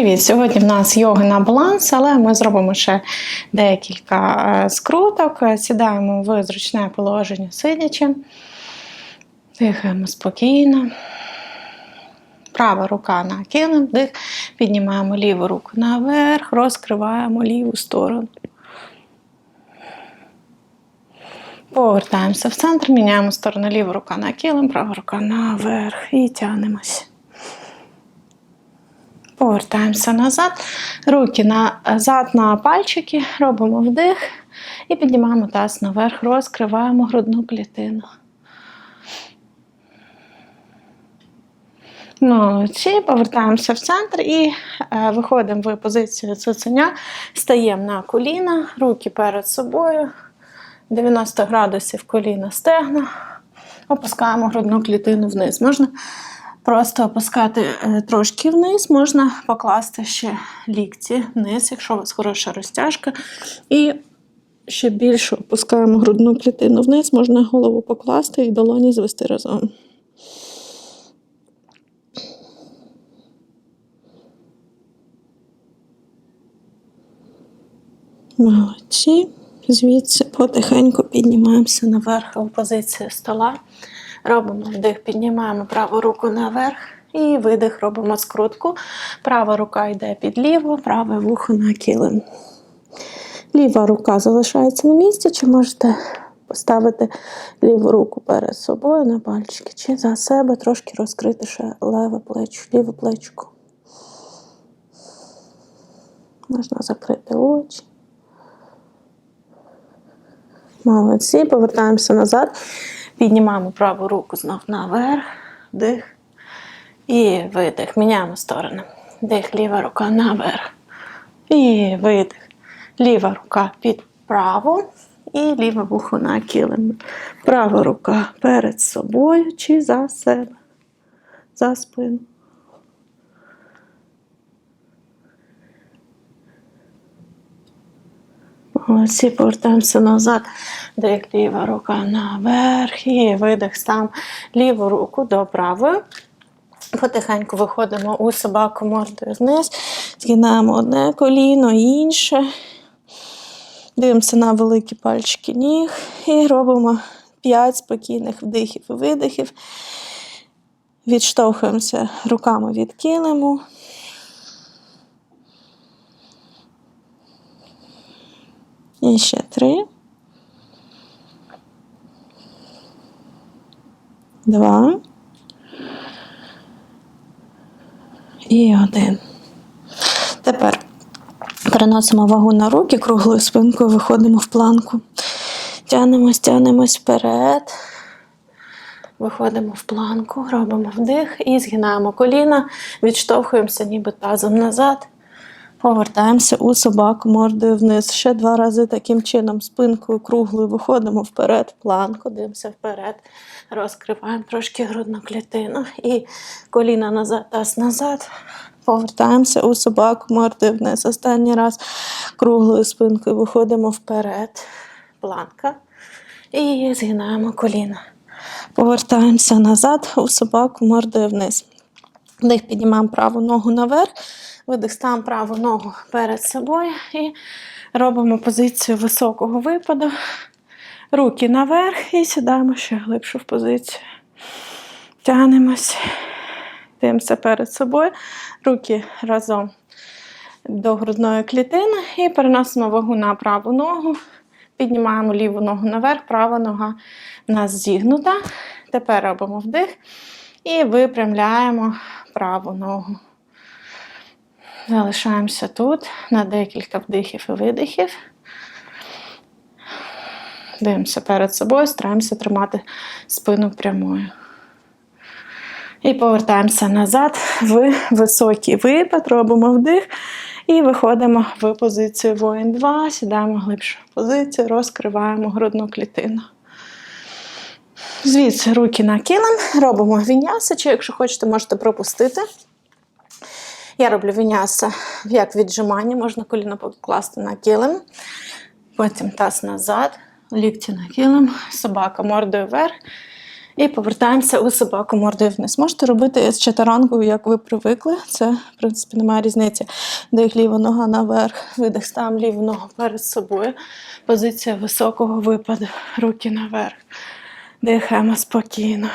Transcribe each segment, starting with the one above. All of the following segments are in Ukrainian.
Привіт! Сьогодні в нас йога на баланс, але ми зробимо ще декілька е, скруток. Сідаємо в зручне положення сидячи. Дихаємо спокійно. Права рука на килим, дих, піднімаємо ліву руку наверх, розкриваємо ліву сторону. Повертаємося в центр, міняємо сторону ліва рука на килим, права рука наверх і тягнемося. Повертаємося назад. Руки назад на пальчики, робимо вдих і піднімаємо таз наверх, розкриваємо грудну клітину. Молодці, повертаємося в центр і е, виходимо в позицію цуценя, стаємо на коліна, руки перед собою, 90 градусів коліна стегна, опускаємо грудну клітину вниз. Можна просто опускати е, трошки вниз, можна покласти ще лікті вниз, якщо у вас хороша розтяжка. І ще більше опускаємо грудну клітину вниз, можна голову покласти і долоні звести разом. Молодці. Звідси потихеньку піднімаємося наверх у позицію стола. Робимо вдих, піднімаємо праву руку наверх і видих, робимо скрутку. Права рука йде під ліву, праве вухо на килим. Ліва рука залишається на місці, чи можете поставити ліву руку перед собою на пальчики, чи за себе трошки розкрити ще леве плечо, ліве плечко. Можна закрити очі. Молодці, повертаємося назад. Піднімаємо праву руку знов наверх, дих і видих. Міняємо сторону. Дих, ліва рука наверх. І видих. Ліва рука під праву і ліве вухо на килим. Права рука перед собою чи за себе, за спину. Молодці, повертаємося назад, дих ліва рука наверх і видих сам ліву руку до правої. Потихеньку виходимо у собаку мордою вниз, згинаємо одне коліно, інше. Дивимося на великі пальчики ніг і робимо 5 спокійних вдихів і видихів. Відштовхуємося руками від килиму. І ще три. Два. І один. Тепер переносимо вагу на руки, круглою спинкою виходимо в планку. Тянемось, тянемось вперед. Виходимо в планку, робимо вдих і згинаємо коліна, відштовхуємося ніби тазом назад. Повертаємося у собаку мордою вниз. Ще два рази таким чином, спинкою круглою виходимо вперед, планку, дивимося вперед, розкриваємо трошки грудну клітину і коліна назад, таз назад. Повертаємося у собаку мордою вниз. Останній раз круглою спинкою виходимо вперед, планка. І згинаємо коліна. Повертаємося назад у собаку мордою вниз. Дих піднімаємо праву ногу наверх. Видих ставимо праву ногу перед собою і робимо позицію високого випаду. Руки наверх і сідаємо ще глибше в позицію. Тягнемось, дивимося перед собою. Руки разом до грудної клітини і переносимо вагу на праву ногу. Піднімаємо ліву ногу наверх, права нога в нас зігнута. Тепер робимо вдих і випрямляємо праву ногу. Залишаємося тут на декілька вдихів і видихів. Дивимося перед собою, стараємося тримати спину прямою. І повертаємося назад в високий випад, робимо вдих і виходимо в позицію воїн 2, сідаємо глибшу позицію, розкриваємо грудну клітину. Звідси руки на килим, робимо віняси, чи якщо хочете, можете пропустити. Я роблю віняса як віджимання, можна коліно покласти на килим, потім таз назад, лікті на килим, собака мордою вверх І повертаємося у собаку мордою вниз. Можете робити з чатарангою, як ви привикли. Це, в принципі, немає різниці. Дих ліва нога наверх, видих ставимо ліву ногу перед собою. Позиція високого випаду. Руки наверх. Дихаємо спокійно.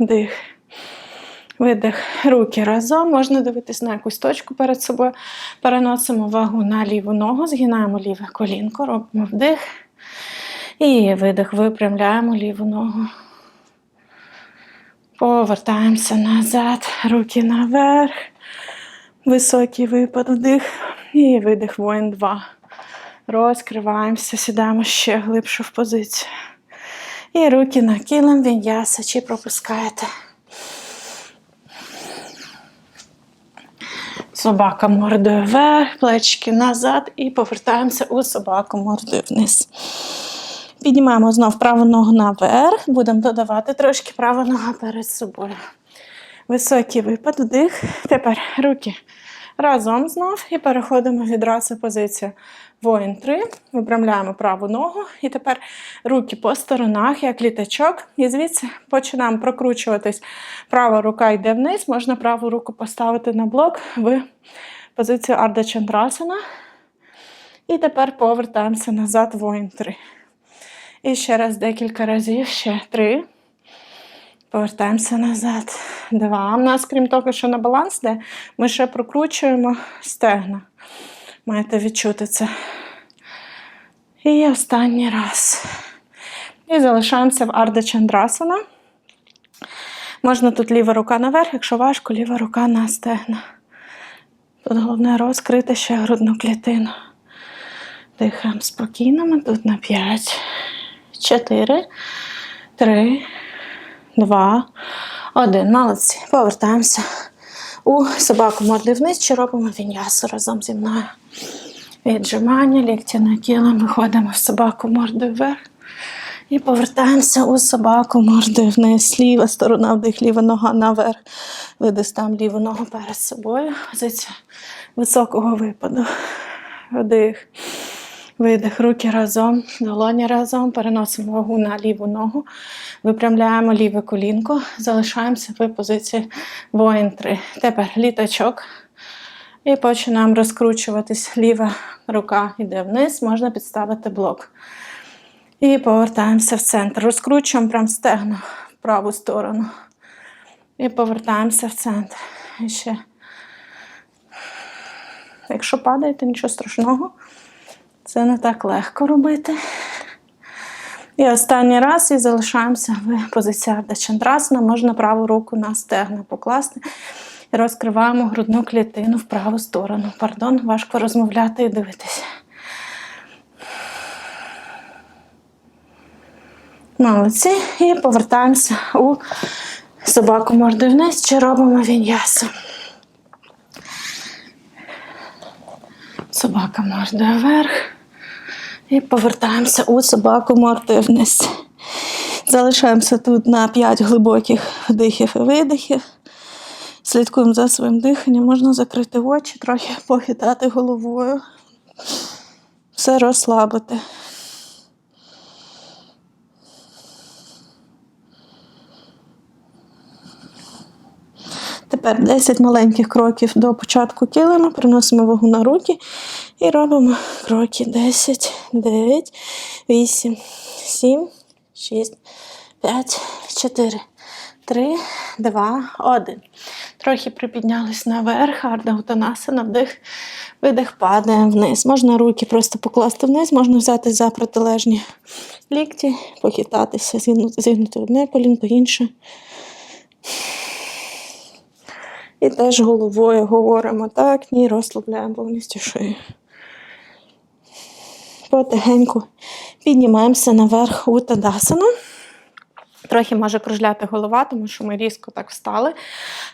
Дих. Видих. Руки разом. Можна дивитись на якусь точку перед собою. Переносимо вагу на ліву ногу, згинаємо ліве колінко, робимо вдих. І видих. Випрямляємо ліву ногу. Повертаємося назад, руки наверх. Високий випад, вдих і видих воїн 2. Розкриваємося, сідаємо ще глибше в позицію. І руки на килим, віньяса, чи пропускаєте. Собака мордою вверх, плечки назад і повертаємося у собаку мордою вниз. Піднімаємо знов праву ногу наверх, будемо додавати трошки права нога перед собою. Високий випад, вдих. Тепер руки разом знов і переходимо відразу позицію. Воїн 3. Випрямляємо праву ногу. І тепер руки по сторонах, як літачок. І звідси починаємо прокручуватись. Права рука йде вниз, можна праву руку поставити на блок в позицію Арда Чандрасана. І тепер повертаємося назад, воїн 3. І ще раз декілька разів, ще три. Повертаємося назад. Два. У нас, крім того, що на баланс де, ми ще прокручуємо стегна. Маєте відчути це. І останній раз. І залишаємося в Арда Чандрасана. Можна тут ліва рука наверх, якщо важко, ліва рука на стегна. Тут головне розкрити ще грудну клітину. Дихаємо спокійно, ми тут на 5. 4, 3, 2, 1. Молодці. Повертаємося у собаку морди вниз, чи робимо віньясу разом зі мною. Віджимання, лікті на килим, виходимо в собаку мордою вверх. І повертаємося у собаку мордою вниз. Ліва сторона вдих, ліва нога наверх. Видих там ліву ногу перед собою. Позиція високого випаду. Вдих. Видих, руки разом, долоні разом, переносимо вагу на ліву ногу, випрямляємо ліве колінко, залишаємося в позиції воїн 3. Тепер літачок. І починаємо розкручуватись. Ліва рука йде вниз, можна підставити блок. І повертаємося в центр. Розкручуємо прям стегно в праву сторону. І повертаємося в центр. І ще. Якщо падаєте, нічого страшного. Це не так легко робити. І останній раз і залишаємося в позиції Арда Чандрасана. Можна праву руку на стегна покласти. І розкриваємо грудну клітину в праву сторону. Пардон, важко розмовляти і дивитися. Молодці. І повертаємося у собаку мордою вниз, чи робимо віньясу. Собака мордою вверх. І повертаємося у собаку мордою вниз. Залишаємося тут на 5 глибоких вдихів і видихів. Слідкуємо за своїм диханням, можна закрити очі, трохи похитати головою. Все розслабити. Тепер 10 маленьких кроків до початку килима, приносимо вагу на руки і робимо кроки 10, 9, 8, 7, 6, 5, 4, 3, 2, 1. Трохи припіднялись наверх, гарна утанасана, вдих, видих, падаємо вниз. Можна руки просто покласти вниз, можна взяти за протилежні лікті, похитатися, зігнути одне колінко, інше. І теж головою говоримо так, ні, розслабляємо повністю шию. Потихеньку піднімаємося наверх у тадасану. Трохи може кружляти голова, тому що ми різко так встали.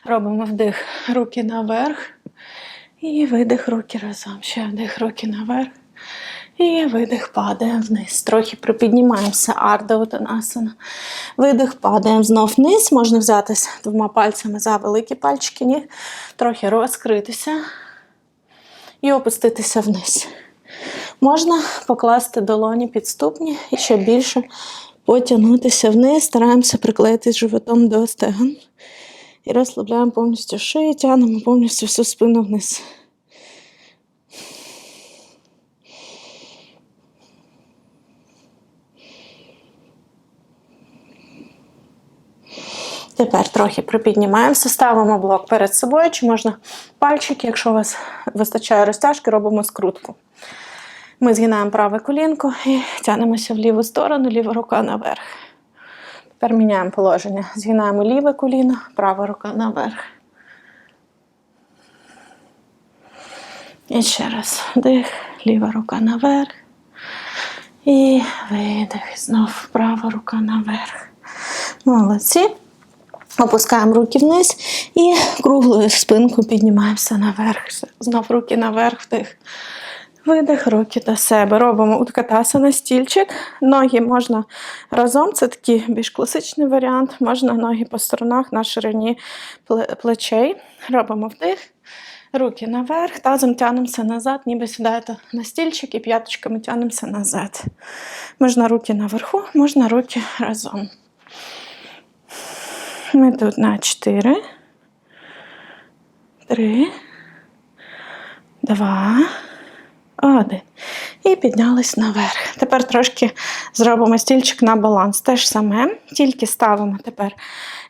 Робимо вдих, руки наверх. І видих руки разом. Ще вдих руки наверх. І видих падаємо вниз. Трохи припіднімаємося. Арда Утанасана. Видих, падаємо знов вниз. Можна взятися двома пальцями за великі пальчики ніг, трохи розкритися і опуститися вниз. Можна покласти долоні під ступні і ще більше потягнутися вниз, стараємося приклеїтись животом до стегон. І розслабляємо повністю шию, тягнемо повністю всю спину вниз. Тепер трохи припіднімаємося, ставимо блок перед собою, чи можна пальчики, якщо у вас вистачає розтяжки, робимо скрутку. Ми згинаємо праве колінко і тягнемося в ліву сторону, ліва рука наверх. Тепер міняємо положення. Згинаємо ліве коліно, права рука наверх. І ще раз вдих, ліва рука наверх. І видих. Знов права рука наверх. Молодці. Опускаємо руки вниз і круглою спинкою піднімаємося наверх. Знов руки наверх, вдих. Видих, руки до себе. Робимо уткатаса на стільчик. Ноги можна разом, це такий більш класичний варіант. Можна ноги по сторонах на ширині плечей. Робимо вдих, руки наверх, тазом тягнемося назад, ніби сідаєте на стільчик і п'яточками тягнемося назад. Можна руки наверху, можна руки разом. Ми тут на 4, 3, 2, 1. І піднялись наверх. Тепер трошки зробимо стільчик на баланс. Те ж саме, тільки ставимо тепер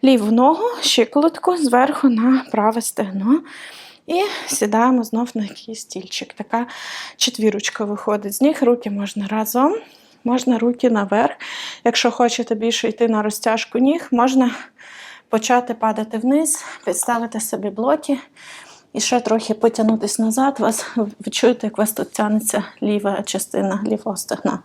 ліву ногу, щиколотку зверху на праве стегно. І сідаємо знов на якийсь стільчик. Така четвірочка виходить з них. Руки можна разом, можна руки наверх. Якщо хочете більше йти на розтяжку ніг, можна почати падати вниз, підставити собі блоки і ще трохи потягнутися назад. Вас ви чуєте, як у вас тут тягнеться ліва частина лівого стегна.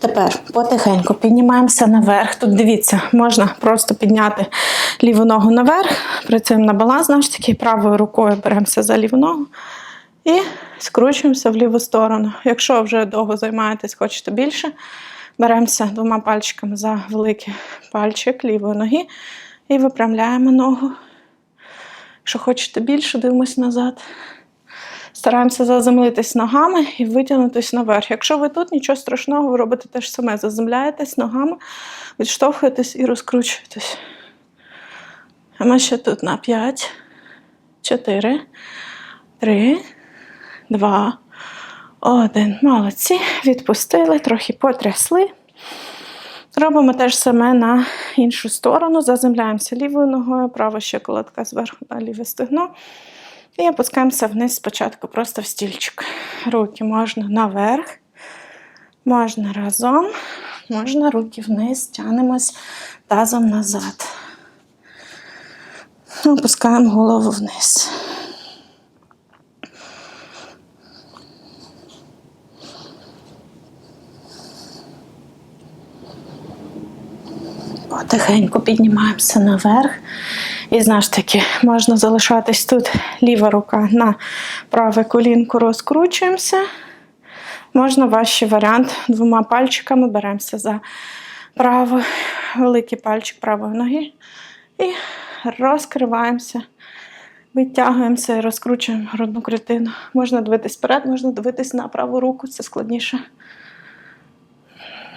Тепер потихеньку піднімаємося наверх. Тут дивіться, можна просто підняти ліву ногу наверх, працюємо на баланс, знову ж таки, правою рукою беремося за ліву ногу і скручуємося в ліву сторону. Якщо вже довго займаєтесь, хочете більше, беремося двома пальчиками за великий пальчик лівої ноги і випрямляємо ногу. Якщо хочете більше, дивимось назад. Стараємося заземлитись ногами і витягнутись наверх. Якщо ви тут, нічого страшного, ви робите те ж саме. Заземляєтесь ногами, відштовхуєтесь і розкручуєтесь. А ми ще тут на 5, 4, 3, 2, 1. Молодці. Відпустили, трохи потрясли. Робимо те ж саме на іншу сторону. Заземляємося лівою ногою, права щиколотка зверху на ліве стегно. І опускаємося вниз спочатку просто в стільчик. Руки можна наверх, можна разом, можна руки вниз, тянемось тазом назад. Опускаємо голову вниз. Потихеньку піднімаємося наверх. І знову ж таки, можна залишатись тут ліва рука на праве колінко, розкручуємося. Можна важчий варіант двома пальчиками беремося за правий великий пальчик правої ноги і розкриваємося, витягуємося і розкручуємо грудну клітину. Можна дивитись вперед, можна дивитись на праву руку, це складніше.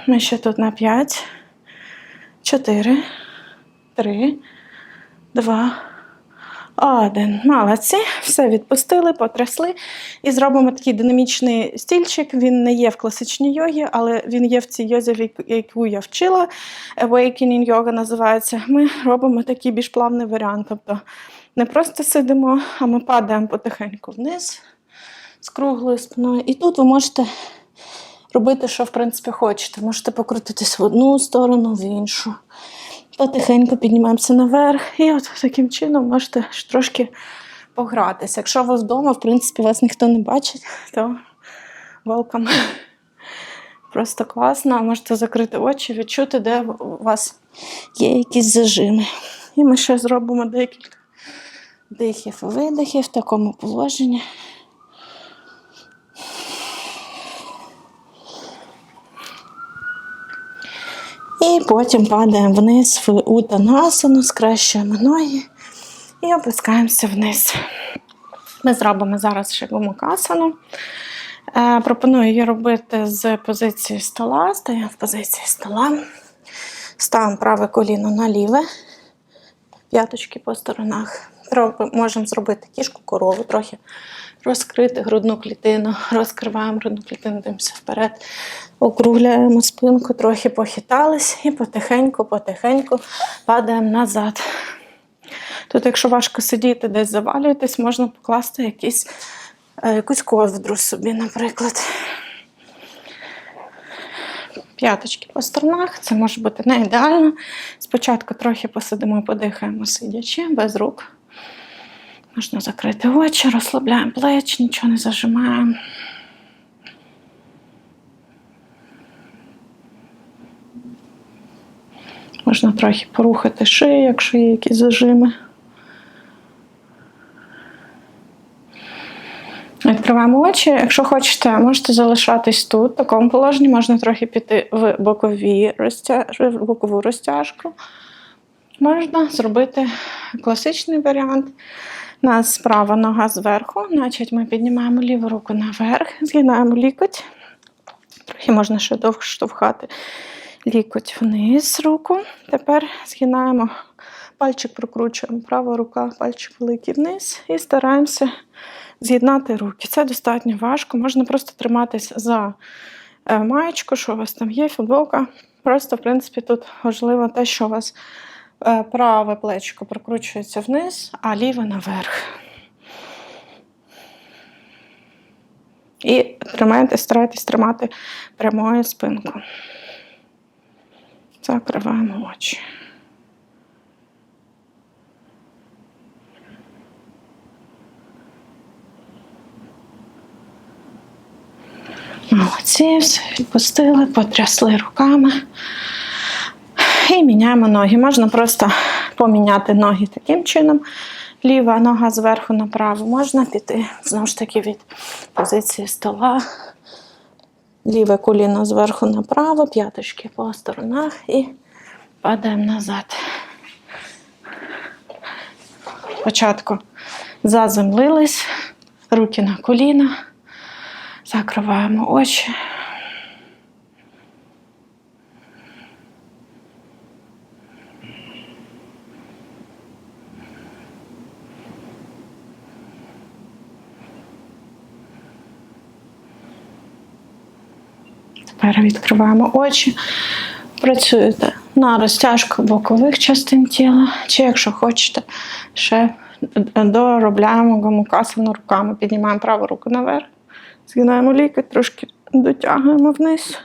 Ми ще тут на 5, 4, 3, Два. Один. Молодці. Все відпустили, потрясли. І зробимо такий динамічний стільчик. Він не є в класичній йогі, але він є в цій йозі, яку я вчила. Awakening йога називається. Ми робимо такий більш плавний варіант. Тобто не просто сидимо, а ми падаємо потихеньку вниз з круглою спиною. І тут ви можете робити, що в принципі хочете. Можете покрутитись в одну сторону, в іншу. Потихеньку піднімаємося наверх, і от таким чином можете трошки погратися. Якщо ви вдома, в принципі, вас ніхто не бачить, то welcome. Просто класно. Можете закрити очі, відчути, де у вас є якісь зажими. І ми ще зробимо декілька дихів і видихів в такому положенні. І потім падаємо вниз в утанасану, скрещуємо ноги і опускаємося вниз. Ми зробимо зараз ще гумокасану. Е, пропоную її робити з позиції стола. Стаємо в позиції стола. Ставимо праве коліно на ліве, п'яточки по сторонах. Можемо зробити кішку корову, трохи розкрити грудну клітину, розкриваємо грудну клітину, дивимося вперед, округляємо спинку, трохи похитались і потихеньку, потихеньку падаємо назад. Тут, якщо важко сидіти, десь завалюєтесь, можна покласти якісь, е, якусь ковдру собі, наприклад. П'яточки по сторонах, це може бути не ідеально. Спочатку трохи посидимо, подихаємо, сидячи, без рук. Можна закрити очі, розслабляємо плечі, нічого не зажимаємо. Можна трохи порухати шию, якщо є якісь зажими. Відкриваємо очі. Якщо хочете, можете залишатись тут. В такому положенні можна трохи піти в, бокові розтя... в бокову розтяжку. Можна зробити класичний варіант. У нас права нога зверху, значить ми піднімаємо ліву руку наверх, згинаємо лікоть. Трохи можна ще довго штовхати лікоть вниз руку. Тепер згинаємо пальчик, прокручуємо права рука, пальчик великий вниз і стараємося з'єднати руки. Це достатньо важко. Можна просто триматись за е, маєчку, що у вас там є, футболка. Просто, в принципі, тут важливо те, що у вас е, праве плечко прокручується вниз, а ліве наверх. І тримайте, старайтесь тримати прямою спинку. Закриваємо очі. Молодці, все відпустили, потрясли руками. І міняємо ноги. Можна просто поміняти ноги таким чином. Ліва нога зверху направо. Можна піти знову ж таки від позиції стола. Ліве коліно зверху направо, п'яточки по сторонах і падаємо назад. Спочатку заземлились, руки на коліна, закриваємо очі. Тепер відкриваємо очі. Працюєте на розтяжку бокових частин тіла, чи якщо хочете, ще доробляємо гомокасану руками. Піднімаємо праву руку наверх, згинаємо лікоть, трошки дотягуємо вниз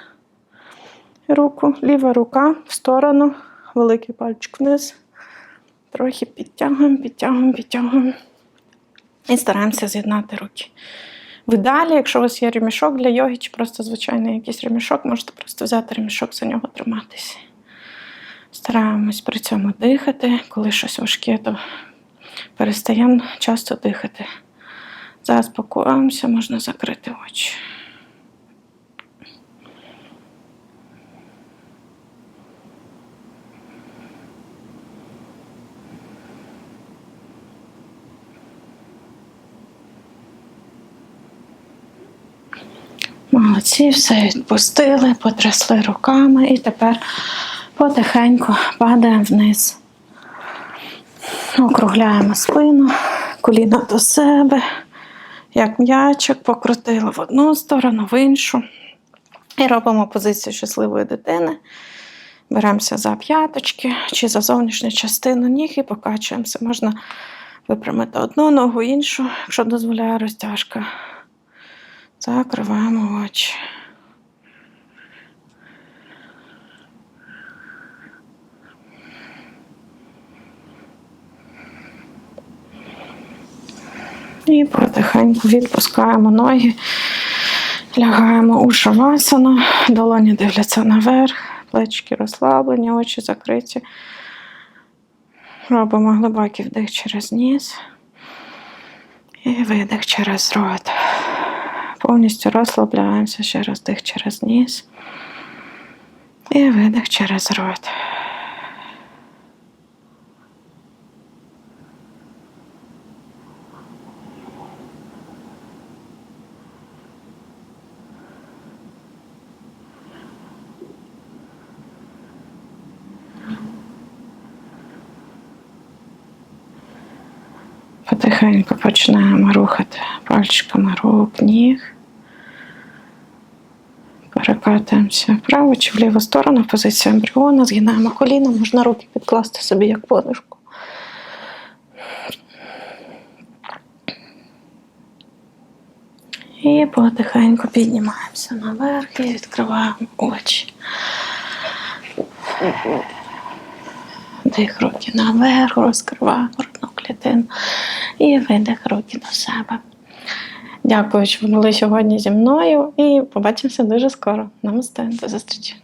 руку, ліва рука в сторону, великий пальчик вниз. Трохи підтягуємо, підтягуємо, підтягуємо. І стараємося з'єднати руки. В далі, якщо у вас є ремішок для йоги, чи просто звичайний якийсь ремішок, можете просто взяти ремішок, за нього триматися. Стараємось при цьому дихати. Коли щось важке, то перестаємо часто дихати. Заспокоїмося, можна закрити очі. Молодці, все відпустили, потрясли руками і тепер потихеньку падаємо вниз. Округляємо спину, коліна до себе, як м'ячик, покрутили в одну сторону, в іншу. І робимо позицію щасливої дитини. Беремося за п'яточки чи за зовнішню частину ніг і покачуємося. Можна випрямити одну ногу, іншу, якщо дозволяє розтяжка. Закриваємо очі. І потихеньку відпускаємо ноги, лягаємо у шавасану, долоні дивляться наверх, плечики розслаблені, очі закриті. Робимо глибокий вдих через ніс і видих через рот повністю розслабляємося через дих через ніс і видих через рот. Потихеньку починаємо рухати пальчиками рук, ніг. Перекатуємося вправо чи в ліву сторону, позиція ембріона, згинаємо коліна, можна руки підкласти собі як подушку. І потихеньку піднімаємося наверх і відкриваємо очі. Дих руки наверх, розкриваємо грудну клітину і видих руки до себе. Дякую, що ви були сьогодні зі мною і побачимося дуже скоро. Намасте, до зустрічі.